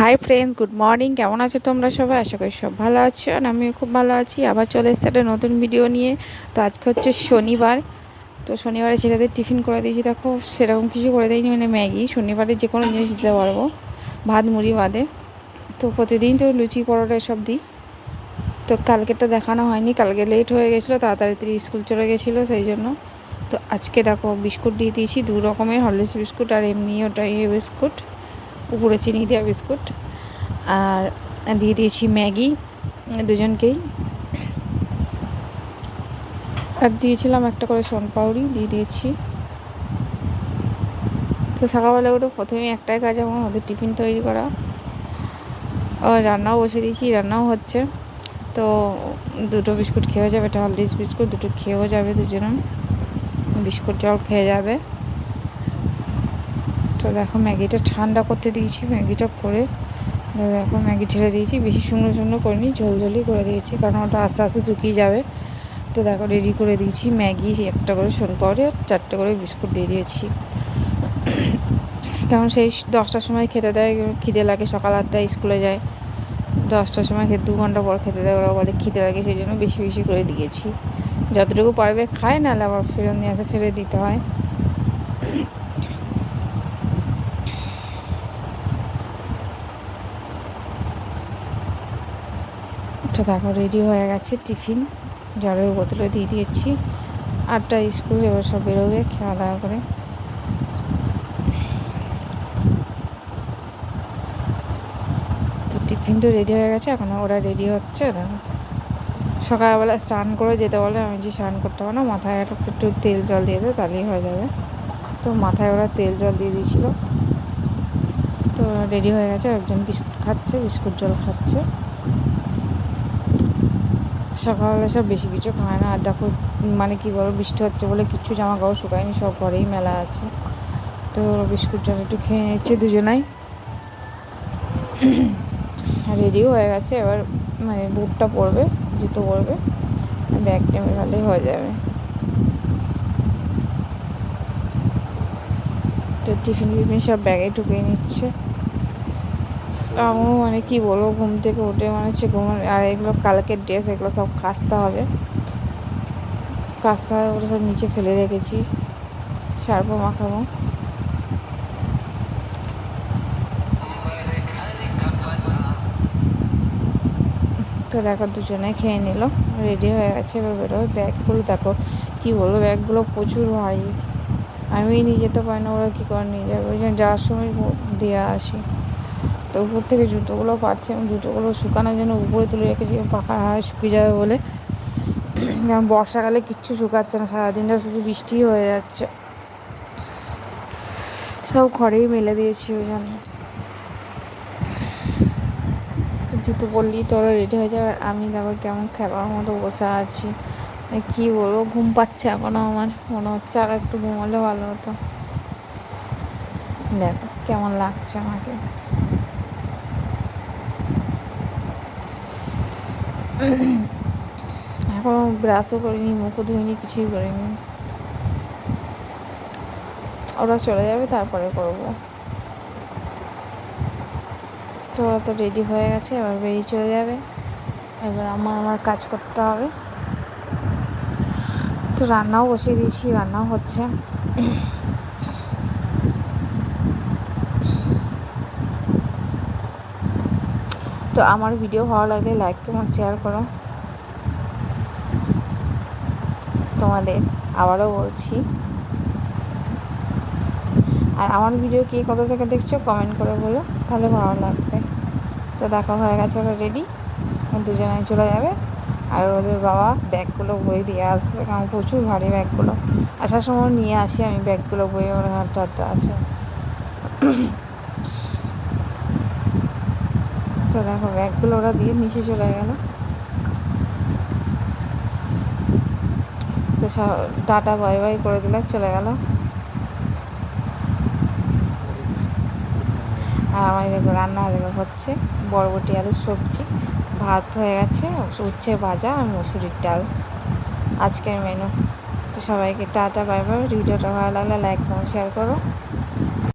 Hi friends good morning কেমন আছো তোমরা সবাই? আশা করি সব ভালো আছো আর আমিও খুব ভালো আছি। আবার চলে এসেছে একটা নতুন ভিডিও নিয়ে। তো আজকে হচ্ছে শনিবার। তো শনিবারে ছেলেদের টিফিন করে দিয়েছি। দেখো, সেরকম কিছু করে দিইনি মানে ম্যাগি। শনিবারে যে কোনো জিনিস দিতে পারব। ভাত, মুড়ি বাদে তো প্রতিদিন তো লুচি, পরোটা সব দিই। তো কালকেরটা দেখানো হয়নি। কালকে লেট হয়ে গেছিল, তাড়াতাড়ি স্কুল চলে গেছিল সেই জন্য তো আজকে দেখো, বিস্কুট দিয়ে দিয়েছি। দু রকমের হরলিক্স বিস্কুট আর এমনি ওটা বিস্কুট উপরে চিনি দেওয়া বিস্কুট আর দিয়ে দিয়েছি ম্যাগি, দুজনকেই। আর দিয়েছিলাম একটা করে সোনপাউরি দিয়ে দিয়েছি। তো সকালবেলা উঠে প্রথমেই একটাই কাজ আমার ওদের টিফিন তৈরি করা। আর রান্নাও বসে দিয়েছি, রান্নাও হচ্ছে। তো দুটো বিস্কুট খেয়েও যাবে, একটা হলদিস বিস্কুট, দুটো খেয়েও যাবে দুজনে। বিস্কুট জল খেয়ে যাবে। তো দেখো ম্যাগিটা ঠান্ডা করতে দিয়েছি, ম্যাগিটা করে, দেখো ম্যাগি ছেড়ে দিয়েছি, বেশি শুকনো শুকনো করিনি ঝোলঝোলই করে দিয়েছি, কারণ ওটা আস্তে আস্তে শুকিয়ে যাবে। তো দেখো রেডি করে দিয়েছি ম্যাগি, একটা করে শোন পাউডার চারটে করে বিস্কুট দিয়ে দিয়েছি। কারণ সেই দশটার সময় খেতে দেয়, খিদে লাগে, সকাল আটটায় স্কুলে যায়। দশটার সময় খেতে, দু ঘণ্টা পর খেতে দেয়, ওরা বলে খিদে লাগে, সেই জন্য বেশি বেশি করে দিয়েছি। যতটুকু পারবে খায়, নাহলে আবার ফেরত নিয়ে আসে ফেলে দিতে হয়। তো দেখো রেডি হয়ে গেছে টিফিন। জলের বোতলে দিয়ে দিয়েছি। আটটা স্কুল এবার সব বেরোবে, খাওয়া দাওয়া করে। তো টিফিন তো রেডি হয়ে গেছে, এখন ওরা রেডি হচ্ছে, দেখো। সকালবেলা স্নান করে যেতে বলে, আমি যে স্নান করতে পারো না, মাথায় একটু তেল জল দিয়ে দেয় তাহলেই হয়ে যাবে। তো মাথায় ওরা তেল জল দিয়ে দিয়েছিলো। তো রেডি হয়ে গেছে, একজন বিস্কুট খাচ্ছে, বিস্কুট জল খাচ্ছে। সকালবেলা সব বেশি কিছু খায় না। আর দেখো মানে কী বলো বৃষ্টি হচ্ছে বলে কিচ্ছু জামা কাপড় শুকায়নি, সব ঘরেই মেলা আছে। তো বিস্কুট জল একটু খেয়ে নিচ্ছে দুজনাই। রেডিও হয়ে গেছে, এবার মানে বুটটা পরবে, জুতো পরবে ব্যাগ টেমে গেলেই হয়ে যাবে। তো টিফিন ফিফিন সব ব্যাগে ঢুকিয়ে নিচ্ছে। আমিও মানে কি বলব, ঘুম থেকে উঠে মানে হচ্ছে ঘুম আর এগুলো কালকের ড্রেস, এগুলো সব কাচতে হবে। কাচতে হবে, ওগুলো সব নিচে ফেলে রেখেছি। সারবো, মাখাবো। তো দেখো, দুজনে খেয়ে নিল, রেডি হয়ে গেছে, এবার বেরোবে ব্যাগগুলো দেখো, কী বলব, ব্যাগগুলো প্রচুর ভারী। আমি নিয়ে যেতে পারি না, ওরা কী করে নিয়ে যাবে? ওই জন্য যাওয়ার সময় দিয়ে আসি তো উপর থেকে জুতোগুলো পারছে, আমি জুতোগুলো শুকানোর জন্য উপরে তুলে রেখেছি পাখা হাওয়ায় শুকিয়ে যাবে বলে। কারণ বর্ষাকালে কিচ্ছু শুকাচ্ছে না, সারাদিনটা শুধু বৃষ্টিই হয়ে যাচ্ছে। সব ঘরেই মেলে দিয়েছি ওই জন্য। জুতো পরলেই তো ওরা রেডি হয়ে যাবে আমি দেখো কেমন খেলার মতো বসে আছি। কী বলব, ঘুম পাচ্ছে এখনও আমার, মনে হচ্ছে আর একটু ঘুমালে ভালো হতো। দেখো কেমন লাগছে আমাকে। এখনও ব্রাশও করিনি, মুখও ধুইনি, কিছুই করিনি। ওরা চলে যাবে, তারপরে করব। তো ওরা তো রেডি হয়ে গেছে, এবার বেরিয়ে চলে যাবে। এবার আমার আমার কাজ করতে হবে। তো রান্নাও বসিয়ে দিয়েছি, রান্নাও হচ্ছে। তো আমার ভিডিও ভালো লাগলে লাইক কমেন্ট শেয়ার করো। তোমাদের আবারও বলছি। আর আমার ভিডিও কে কত থেকে দেখছ কমেন্ট করে বলো, তাহলে ভালো লাগবে। তো দেখা হয়ে গেছে, ওরা রেডি দুজনে চলে যাবে। আর ওদের বাবা ব্যাগগুলো বই দিয়ে আসবে, কারণ প্রচুর ভারী ব্যাগগুলো। আসার সময় নিয়ে আসি আমি ব্যাগগুলো বই, ওরা হাঁটতে হাঁটতে আসবে তো দেখো, ব্যাগগুলো ওরা দিয়ে নিচে চলে গেল। তো সব টাটা, বাই বাই করে দিলে চলে গেল। আর আমার দেখো, রান্না দেখো, হচ্ছে বরবটি, আলুর সবজি, ভাত হয়ে গেছে, উচ্ছে ভাজা আর মুসুরির ডাল। আজকের মেনু তো সবাইকে টাটা, বাই বাই। ভিডিওটা ভালো লাগলে লাইক কমেন্ট শেয়ার করো।